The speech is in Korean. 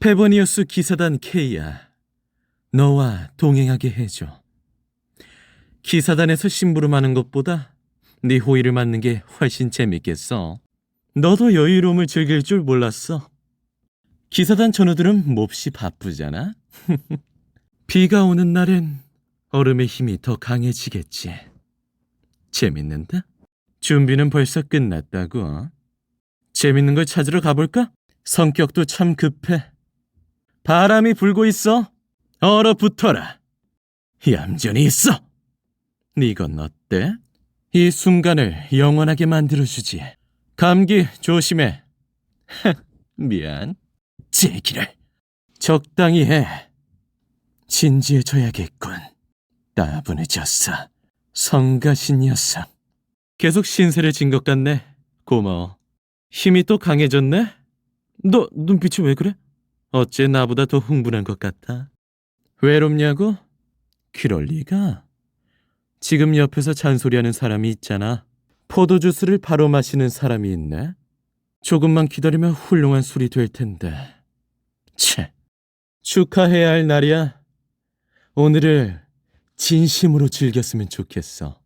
페버니우스 기사단 K야. 너와 동행하게 해줘. 기사단에서 심부름하는 것보다 네 호의를 맡는 게 훨씬 재밌겠어. 너도 여유로움을 즐길 줄 몰랐어. 기사단 전우들은 몹시 바쁘잖아. 비가 오는 날엔 얼음의 힘이 더 강해지겠지. 재밌는데? 준비는 벌써 끝났다고. 재밌는 걸 찾으러 가볼까? 성격도 참 급해. 바람이 불고 있어. 얼어붙어라. 얌전히 있어. 이건 어때? 이 순간을 영원하게 만들어주지. 감기 조심해. 미안. 제기를 적당히 해. 진지해져야겠군. 따분해졌어. 성가신 녀석. 계속 신세를 진 것 같네. 고마워. 힘이 또 강해졌네? 너 눈빛이 왜 그래? 어째 나보다 더 흥분한 것 같아? 외롭냐고? 그럴 리가. 지금 옆에서 잔소리하는 사람이 있잖아. 포도 주스를 바로 마시는 사람이 있네. 조금만 기다리면 훌륭한 술이 될 텐데. 채. 축하해야 할 날이야. 오늘을 진심으로 즐겼으면 좋겠어.